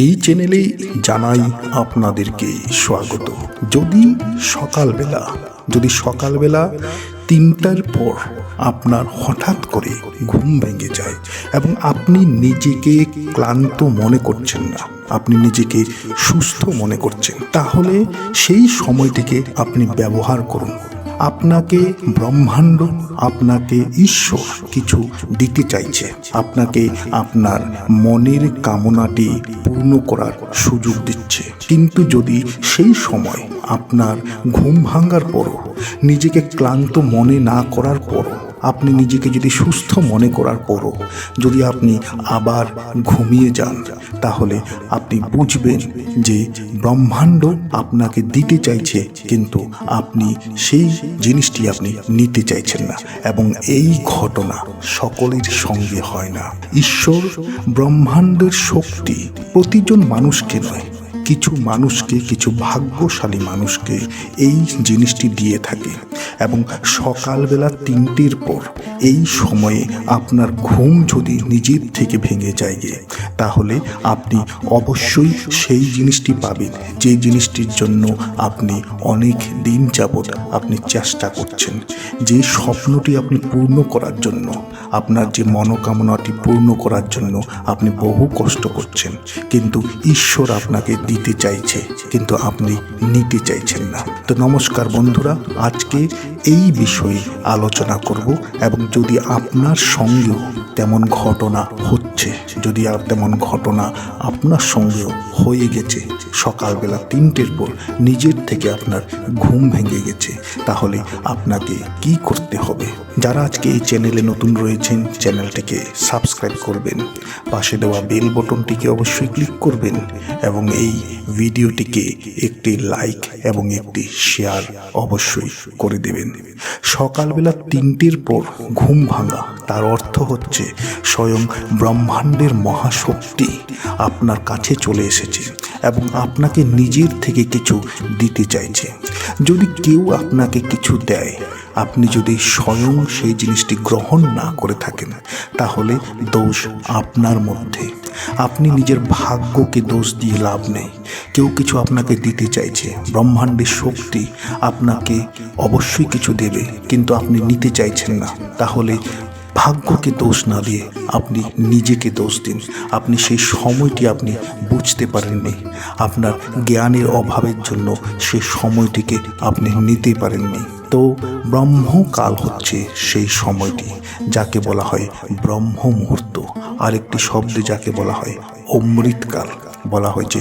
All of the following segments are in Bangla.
এই চ্যানেলে জানাই আপনাদেরকে স্বাগত। যদি সকালবেলা যদি সকালবেলা তিনটার পর আপনার হঠাৎ করে ঘুম ভেঙে যায় এবং আপনি নিজেকে ক্লান্ত মনে করছেন না, আপনি নিজেকে সুস্থ মনে করছেন, তাহলে সেই সময়টিকে আপনি ব্যবহার করুন। আপনাকে ব্রহ্মাণ্ড, আপনাকে ঈশ্বর কিছু দিতে চাইছে। আপনাকে আপনার মনের কামনাটি পূর্ণ করার সুযোগ দিচ্ছে। কিন্তু যদি সেই সময় আপনার ঘুম ভাঙার পরও, নিজেকে ক্লান্ত মনে না করার পরও, আপনি নিজেকে যদি সুস্থ মনে করার পরও, যদি আপনি আবার ঘুমিয়ে যান তাহলে আপনি বুঝবেন যে ব্রহ্মাণ্ড আপনাকে দিতে চাইছে, কিন্তু আপনি সেই জিনিসটি আপনি নিতে চাইছেন না এবং এই ঘটনা সকলের সঙ্গে হয় না। ঈশ্বর ব্রহ্মাণ্ডের শক্তি প্রতিজন মানুষকে নয় কিছু মানুষকে, কিছু ভাগ্যশালী মানুষকে এই জিনিসটি দিয়ে থাকে এবং সকালবেলা তিনটের পর এই সময়ে আপনার ঘুম যদি নিজের থেকে ভেঙে যায় তাহলে আপনি অবশ্যই সেই জিনিসটি পাবেন, যে জিনিসটির জন্য আপনি অনেক দিন যাবৎ আপনি চেষ্টা করছেন। যে স্বপ্নটি আপনি পূর্ণ করার জন্য, আপনার যে মনোকামনাটি পূর্ণ করার জন্য আপনি বহু কষ্ট করছেন। কিন্তু ঈশ্বর আপনাকে দিতে চাইছে, কিন্তু আপনি নিতে চাইছেন না। তো নমস্কার বন্ধুরা, আজকে এই বিষয়ে আলোচনা করব এবং যদি আপনার সঙ্গেও তেমন ঘটনা হচ্ছে। যদি আর তেমন ঘটনা আপনার সঙ্গেও হয়ে গেছে, সকালবেলা তিনটের পর নিজের থেকে আপনার ঘুম ভেঙে গেছে, তাহলে আপনাকে কি করতে হবে? যারা আজকে এই চ্যানেলে নতুন রয়েছেন, চ্যানেলটিকে সাবস্ক্রাইব করবেন, পাশে দেওয়া বেল বটনটিকে অবশ্যই ক্লিক করবেন এবং এই ভিডিওটিকে একটি লাইক এবং একটি শেয়ার অবশ্যই করে দেবেন। সকালবেলা তিনটের পর ঘুম ভাঙা, তার অর্থ হচ্ছে স্বয়ং ব্রহ্মাণ্ডের মহাশক্তি আপনার কাছে চলে এসেছে এবং আপনাকে নিজের থেকে কিছু দিতে চাইছে। যদি কেউ আপনাকে কিছু দেয়, আপনি যদি স্বয়ং সেই জিনিসটি গ্রহণ না করে থাকেন, তাহলে দোষ আপনার মধ্যে। আপনি নিজের ভাগ্যকে দোষ দিয়ে লাভ নেই। কেউ কিছু আপনাকে দিতে চাইছে, ব্রহ্মাণ্ডের শক্তি আপনাকে অবশ্যই কিছু দেবে, কিন্তু আপনি নিতে চাইছেন না। তাহলে ভাগ্যকে দোষ না দিয়ে আপনি নিজেকে দোষ দিন। আপনি সেই সময়টি আপনি বুঝতে পারেননি। আপনার জ্ঞানের অভাবের জন্য সেই সময়টিকে আপনি নিতে পারেননি। তো ব্রহ্মকাল হচ্ছে সেই সময়টি, যাকে বলা হয় ব্রহ্ম মুহূর্ত আরেকটি শব্দে যাকে বলা হয় অমৃতকাল। বলা হয়েছে,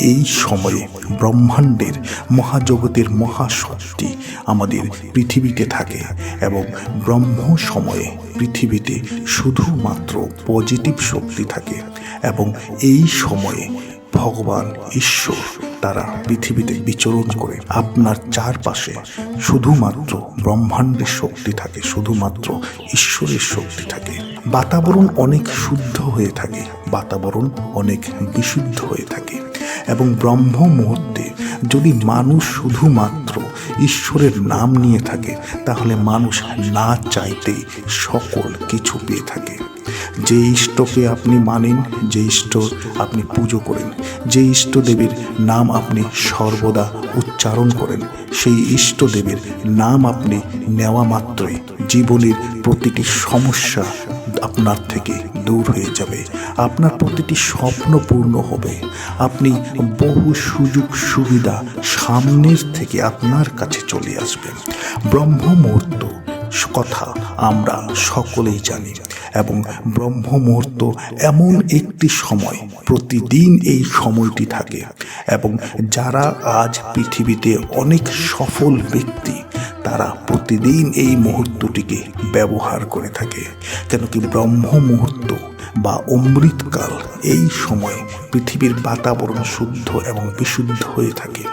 এই সময়ে ব্রহ্মাণ্ডের মহাজগতের মহাশক্তি আমাদের পৃথিবীতে থাকে এবং ব্রহ্ম সময়ে পৃথিবীতে শুধুমাত্র পজিটিভ শক্তি থাকে এবং এই সময়ে ভগবান ঈশ্বর তারা পৃথিবীতে বিচরণ করে আপনার চারপাশে শুধুমাত্র ব্রহ্মাণ্ডের শক্তি থাকে, শুধুমাত্র ঈশ্বরের শক্তি থাকে। বাতাবরণ অনেক শুদ্ধ হয়ে থাকে, বাতাবরণ অনেক বিশুদ্ধ হয়ে থাকে এবং ব্রহ্ম মুহূর্তে যদি মানুষ শুধুমাত্র ঈশ্বরের নাম নিয়ে থাকে, তাহলে মানুষ না চাইতেই সকল কিছু পেয়ে থাকে। যে ইষ্টকে আপনি মানেন, যে ইষ্ট আপনি পুজো করেন, যে ইষ্টদেবের নাম আপনি সর্বদা উচ্চারণ করেন, সেই ইষ্টদেবের নাম আপনি নেওয়া মাত্রই জীবনের প্রতিটি সমস্যা আপনার থেকে দূর হয়ে যাবে। আপনার প্রতিটি স্বপ্ন পূর্ণ হবে। আপনি বহু সুযোগ সুবিধা সামনের থেকে আপনার কাছে চলে আসবেন ব্রহ্ম মুহূর্ত কথা আমরা সকলেই জানি এবং ব্রহ্ম মুহূর্ত এমন একটি সময়, প্রতিদিন এই সময়টি থাকে এবং যারা আজ পৃথিবীতে অনেক সফল ব্যক্তি, তারা প্রতিদিন এই মুহূর্তটিকে ব্যবহার করে থাকে। কেন কি ব্রহ্ম মুহূর্ত বা অমৃতকাল এই সময় পৃথিবীর বাতাবরণ শুদ্ধ এবং বিশুদ্ধ হয়ে থাকে।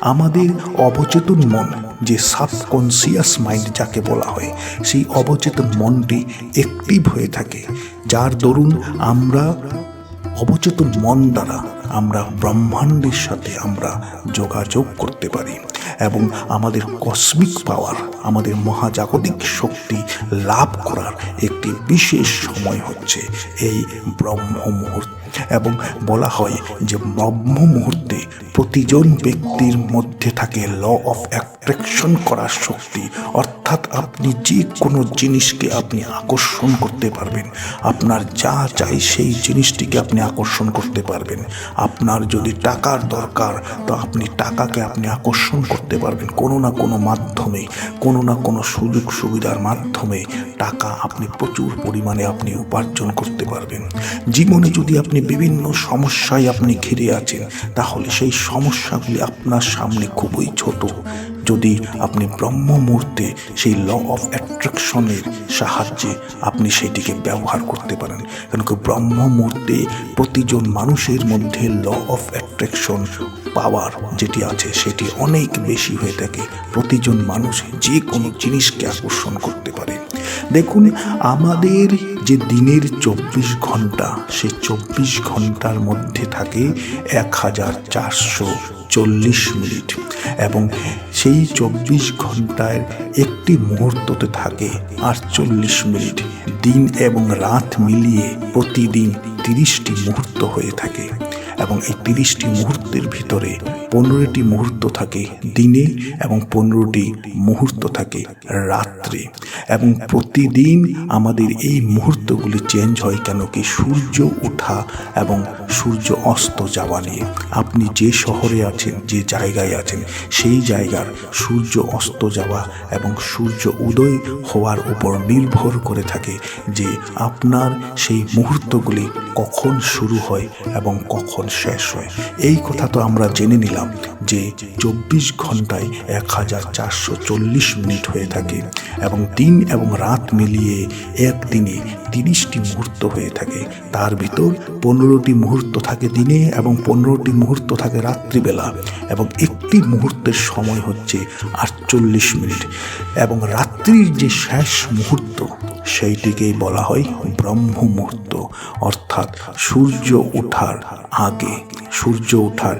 আমাদের অবচেতন মন যে সাবকনসিয়াস মাইন্ড যাকে বলা হয়, সেই অবচেতন মনটি অ্যাক্টিভ হয়ে থাকে। যার দরুন আমরা অবচেতন মন দ্বারা আমরা ব্রহ্মাণ্ডের সাথে আমরা যোগাযোগ করতে পারি এবং আমাদের কসমিক পাওয়ার আমাদের মহাজাগতিক শক্তি লাভ করার একটি বিশেষ সময় হচ্ছে এই ব্রহ্ম মুহূর্ত এবং বলা হয় যে ব্রহ্ম মুহূর্তে প্রতিজন ব্যক্তির মধ্যে থাকে ল অফ অ্যাট্রাকশন করার শক্তি। অর্থাৎ আপনি যে কোনো জিনিসকে আপনি আকর্ষণ করতে পারবেন। আপনার যা চাই সেই জিনিসটিকে আপনি আকর্ষণ করতে পারবেন। আপনার যদি টাকার দরকার, তো আপনি টাকাকে আপনি আকর্ষণ করতে পারবেন। কোনো না কোনো মাধ্যমে, কোনো না কোনো সুযোগ সুবিধার মাধ্যমে টাকা আপনি প্রচুর পরিমাণে আপনি উপার্জন করতে পারবেন। জীবনে যদি আপনি বিভিন্ন সমস্যায় আপনি ঘিরে আছেন, তাহলে সেই সমস্যাগুলি আপনার সামনে খুবই ছোট। যদি আপনি ব্রহ্ম মুহূর্তে সেই ল অফ অ্যাট্রাকশনের সাহায্যে আপনি সেটিকে ব্যবহার করতে পারেন কারণ কি ব্রহ্ম মুহূর্তে প্রতিজন মানুষের মধ্যে ল অফ অ্যাট্রাকশন পাওয়ার যেটি আছে, সেটি অনেক বেশি হয়ে থাকে। প্রতিজন মানুষ যে কোনো জিনিসকে আকর্ষণ করতে পারে। দেখুন, আমাদের যে দিনের চব্বিশ ঘণ্টা, সে চব্বিশ ঘণ্টার মধ্যে থাকে এক হাজার চারশো চল্লিশ মিনিট। এবং সেই চব্বিশ ঘন্টায় একটি মুহূর্ততে থাকে আটচল্লিশ মিনিট। দিন এবং রাত মিলিয়ে প্রতিদিন তিরিশটি মুহূর্ত হয়ে থাকে। এবং এই তিরিশটি মুহূর্তের ভিতরে পনেরোটি মুহূর্ত থাকে দিনে এবং পনেরোটি মুহূর্ত থাকে রাত্রে। এবং প্রতিদিন আমাদের এই মুহূর্তগুলি চেঞ্জ হয় কেন কি সূর্য ওঠা এবং সূর্য অস্ত যাওয়া নিয়ে। আপনি যে শহরে আছেন, যে জায়গায় আছেন, সেই জায়গার সূর্য অস্ত যাওয়া এবং সূর্য উদয় হওয়ার উপর নির্ভর করে থাকে যে আপনার সেই মুহূর্তগুলি কখন শুরু হয় এবং কখন শেষ হয়। এই কথা তো আমরা জেনে নিলাম যে চব্বিশ ঘন্টায় এক হাজার চারশো চল্লিশ মিনিট হয়ে থাকে এবং দিন এবং রাত মিলিয়ে একদিনে তিরিশটি মুহূর্ত হয়ে থাকে। তার ভিতর পনেরোটি মুহূর্ত থাকে দিনে এবং পনেরোটি মুহূর্ত থাকে রাত্রিবেলা এবং একটি মুহূর্তের সময় হচ্ছে আটচল্লিশ মিনিট এবং রাত্রির যে শেষ মুহূর্ত সেইটিকেই বলা হয় ব্রহ্ম মুহূর্ত অর্থাৎ সূর্য ওঠার আগে সূর্য ওঠার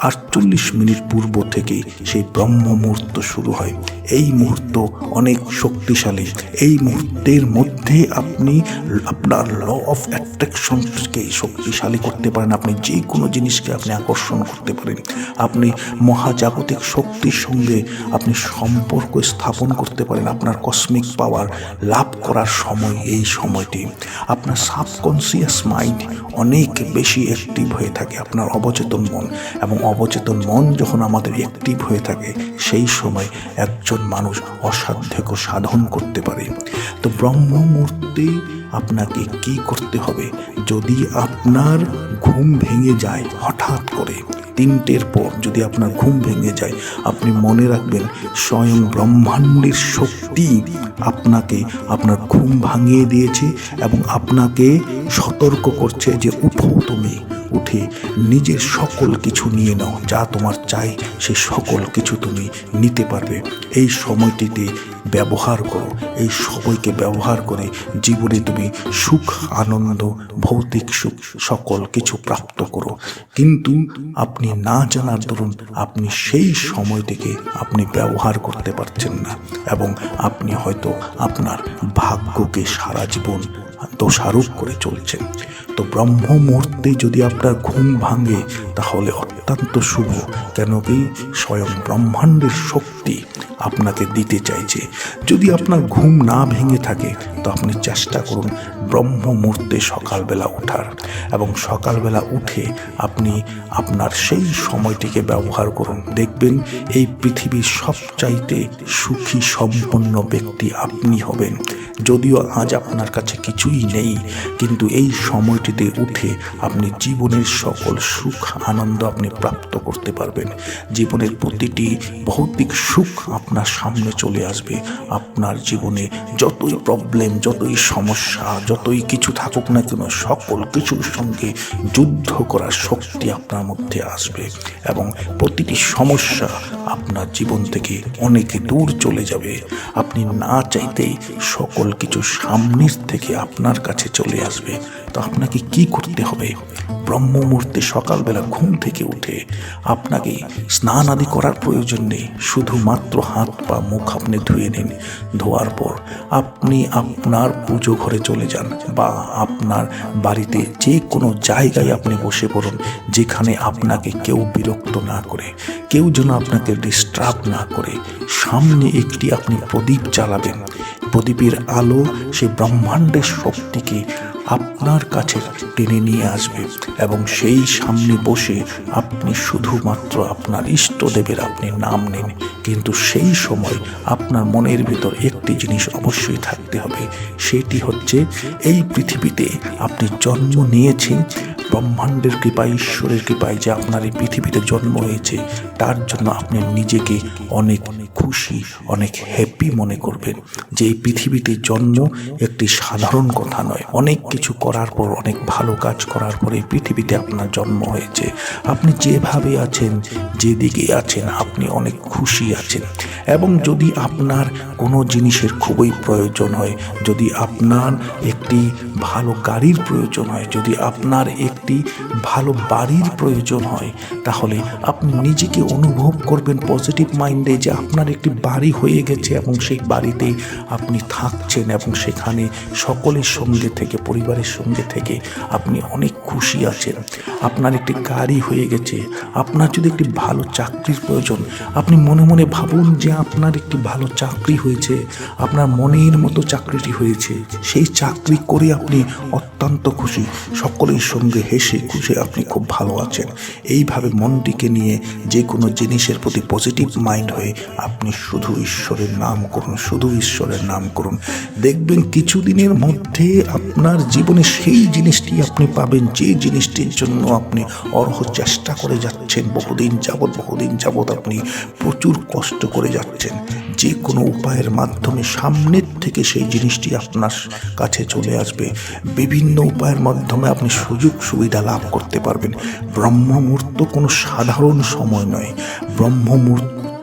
আটচল্লিশ মিনিট পূর্ব থেকে সেই ব্রহ্ম মুহূর্ত শুরু হয়। এই মুহূর্ত অনেক শক্তিশালী। এই মুহূর্তের মধ্যে আপনি আপনার ল অফ অ্যাট্রাকশনকে শক্তিশালী করতে পারেন। আপনি যে কোনো জিনিসকে আপনি আকর্ষণ করতে পারেন। আপনি মহাজাগতিক শক্তির সঙ্গে আপনি সম্পর্ক স্থাপন করতে পারেন। আপনার কসমিক পাওয়ার লাভ করার সময়, এই সময়টি। আপনার সাবকনসিয়াস মাইন্ড অনেক বেশি অ্যাক্টিভ হয়ে থাকে। আপনার অবচেতন মন এবং অবচেতন মন যখন আমাদের অ্যাক্টিভ হয়ে থাকে, সেই সময় একজন মানুষ অসাধ্যক সাধন করতে পারে। তো ব্রহ্ম মুহূর্তে আপনাকে কি করতে হবে? যদি আপনার ঘুম ভেঙে যায় হঠাৎ করে, তিনটের পর যদি আপনার ঘুম ভেঙে যায়, আপনি মনে রাখবেন স্বয়ং ব্রহ্মাণ্ডের শক্তি আপনাকে আপনার ঘুম ভাঙিয়ে দিয়েছে এবং আপনাকে সতর্ক করছে যে, উঠো তুমি উঠে নিজের সকল কিছু নিয়ে নাও, যা তোমার চাই, সে সকল কিছু তুমি নিতে পারবে। এই সময়টিতে ব্যবহার করো, এই সময়কে ব্যবহার করে জীবনে তুমি সুখ, আনন্দ, ভৌতিক সুখ, সকল কিছু প্রাপ্ত করো। কিন্তু আপনি না জানার দরুন আপনি সেই সময়টিকে আপনি ব্যবহার করতে পারছেন না এবং আপনি হয়তো আপনার ভাগ্যকে সারা জীবন দোষারোপ করে চলছেন। তো ব্রহ্ম মুহূর্তে যদি আপনার ঘুম ভাঙে, তাহলে অত্যন্ত শুভ। কেন কি? স্বয়ং ব্রহ্মাণ্ডের শক্তি আপনাকে দিতে চাইছে। যদি আপনার ঘুম না ভেঙে থাকে, তো আপনি চেষ্টা করুন ব্রহ্ম মুহূর্তে সকালবেলা ওঠার এবং সকালবেলা উঠে আপনি আপনার সেই সময়টিকে ব্যবহার করুন। দেখবেন এই পৃথিবীর সবচাইতে সুখী সম্পন্ন ব্যক্তি আপনি হবেন। যদিও আজ আপনার কাছে কিছুই নেই, কিন্তু এই সময়টিতে উঠে আপনি জীবনের সকল সুখ, আনন্দ আপনি প্রাপ্ত করতে পারবেন। জীবনের প্রতিটি ভৌতিক সুখ আপনার সামনে চলে আসবে। আপনার জীবনে যত যতই প্রবলেম যতই সমস্যা, যতই কিছু থাকুক না কেন, সকল কিছুর সঙ্গে যুদ্ধ করার শক্তি আপনার মধ্যে আসবে এবং প্রতিটি সমস্যা আপনার জীবন থেকে অনেক দূর চলে যাবে। আপনি না চাইতেই সকল কিছু সামনের থেকে আপনার কাছে চলে আসবে। তো আপনাকে কি করতে হবে? ব্রহ্ম মুহূর্তে সকালবেলা ঘুম থেকে উঠে আপনাকে স্নান আদি করার প্রয়োজন নেই। শুধুমাত্র হাত পা মুখ আপনি ধুয়ে নিন। ধোয়ার পর আপনি আপনার পুজো ঘরে চলে যান বা আপনার বাড়িতে যে কোনো জায়গায় আপনি বসে পড়ুন যেখানে আপনাকে কেউ বিরক্ত না করে, কেউ যেন আপনাকে ডিস্টার্ব না করে। সামনে একটি আপনি প্রদীপ জ্বালাবেন। প্রদীপের আলো সে ব্রহ্মাণ্ডের শক্তিকে আপনার কাছে টেনে নিয়ে আসবে এবং সেই সামনে বসে আপনি শুধুমাত্র আপনার ইষ্টদেবের আপনি নাম নেন। কিন্তু সেই সময় আপনার মনের ভিতর একটি জিনিস অবশ্যই থাকতে হবে। সেটি হচ্ছে এই পৃথিবীতে আপনি জন্ম নিয়েছেন, ব্রহ্মাণ্ডের কৃপায়, ঈশ্বরের কৃপায় যে আপনার এই পৃথিবীতে জন্ম হয়েছে, তার জন্য আপনি নিজেকে অনেক খুশি, অনেক হ্যাপি মনে করবেন। যে এই পৃথিবীতে জন্ম একটি সাধারণ কথা নয়। অনেক কিছু করার পর, অনেক ভালো কাজ করার পর এই পৃথিবীতে আপনার জন্ম হয়েছে। আপনি যেভাবে আছেন, যেদিকে আছেন, আপনি অনেক খুশি আছেন। এবং যদি আপনার কোনো জিনিসের খুবই প্রয়োজন হয়, যদি আপনার একটি ভালো গাড়ির প্রয়োজন হয়, যদি আপনার একটি ভালো বাড়ির প্রয়োজন হয়, তাহলে আপনি নিজেকে অনুভব করবেন পজিটিভ মাইন্ডে যে আপনার একটি বাড়ি হয়ে গেছে এবং সেই বাড়িতে আপনি থাকছেন এবং সেখানে সকলের সঙ্গে থেকে, পরিবারের সঙ্গে থেকে আপনি অনেক খুশি আছেন। আপনার একটি গাড়ি হয়ে গেছে। আপনার যদি একটি ভালো চাকরির প্রয়োজন, আপনি মনে মনে ভাবুন যে আপনার একটি ভালো চাকরি হয়েছে, আপনার মনের মতো চাকরিটি হয়েছে। সেই চাকরি করে আপনি অত্যন্ত খুশি। সকলের সঙ্গে হেসে খুশি আপনি খুব ভালো আছেন। এইভাবে মনটিকে নিয়ে যে কোনো জিনিসের প্রতি পজিটিভ মাইন্ড হয়ে আপনি শুধু ঈশ্বরের নাম করুন, শুধু ঈশ্বরের নাম করুন। দেখবেন কিছুদিনের মধ্যে আপনার জীবনে সেই জিনিসটি আপনি পাবেন, যে জিনিসটির জন্য আপনি অর্হ চেষ্টা করে যাচ্ছেন। বহুদিন যাবৎ বহুদিন যাবৎ আপনি প্রচুর কষ্ট করে যাচ্ছেন। যে কোনো উপায়ের মাধ্যমে সামনের থেকে সেই জিনিসটি আপনার কাছে চলে আসবে। বিভিন্ন উপায়ের মাধ্যমে আপনি সুযোগ সুবিধা লাভ করতে পারবেন। ব্রহ্মমূর্ত কোনো সাধারণ সময় নয়।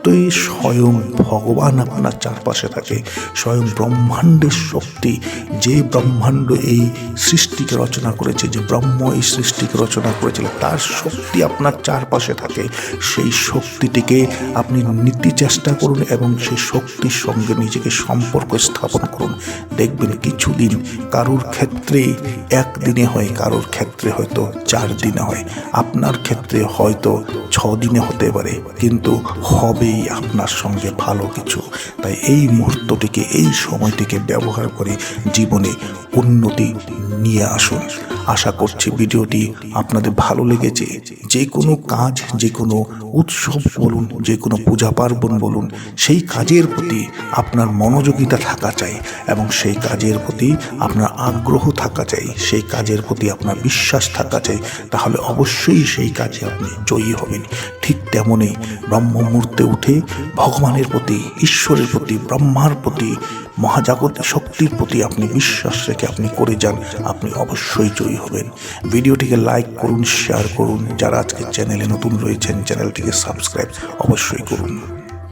ব্রহ্মমূর্তই স্বয়ং ভগবান আপনার চারপাশে থাকে, স্বয়ং ব্রহ্মাণ্ডের শক্তি, যে ব্রহ্মাণ্ড এই সৃষ্টিকে রচনা করেছে, যে ব্রহ্ম এই সৃষ্টিকে রচনা করেছিল, তার শক্তি আপনার চারপাশে থাকে। সেই শক্তিটিকে আপনি নীতি চেষ্টা করুন এবং সেই শক্তির সঙ্গে নিজেকে সম্পর্ক স্থাপন করুন। দেখবেন কিছুদিন কারোর ক্ষেত্রে একদিনে হয়, কারোর ক্ষেত্রে হয়তো চার দিনে হয়। আপনার ক্ষেত্রে হয়তো ছ দিনে হতে পারে, কিন্তু হবেই আপনার সঙ্গে ভালো কিছু। তাই এই মুহূর্তটিকে, এই সময়টিকে ব্যবহার করে জীবনে উন্নতি নিয়ে আসুন। আশা করছি ভিডিওটি আপনাদের ভালো লেগেছে। যে কোনো কাজ, যে কোনো উৎসব বলুন, যে কোনো পূজা পার্বণ বলুন, সেই কাজের প্রতি আপনার মনোযোগিতা থাকা চাই এবং সেই কাজের প্রতি আপনার আগ্রহ থাকা চাই, সেই কাজের প্রতি আপনার বিশ্বাস থাকা চাই, তাহলে অবশ্যই সেই কাজে আপনি জয়ী হবেন। ঠিক তেমনই ব্রহ্ম মুহূর্তে উঠে ভগবানের প্রতি, ঈশ্বরের প্রতি, ব্রহ্মার প্রতি মহাজাগত শক্তির প্রতি আপনি বিশ্বাস রেখে আপনি করে যান, আপনি অবশ্যই জয়ী হবেন। ভিডিওটিকে লাইক করুন শেয়ার করুন। যারা আজকে চ্যানেলে নতুন রয়েছেন চ্যানেলটিকে সাবস্ক্রাইব অবশ্যই করুন।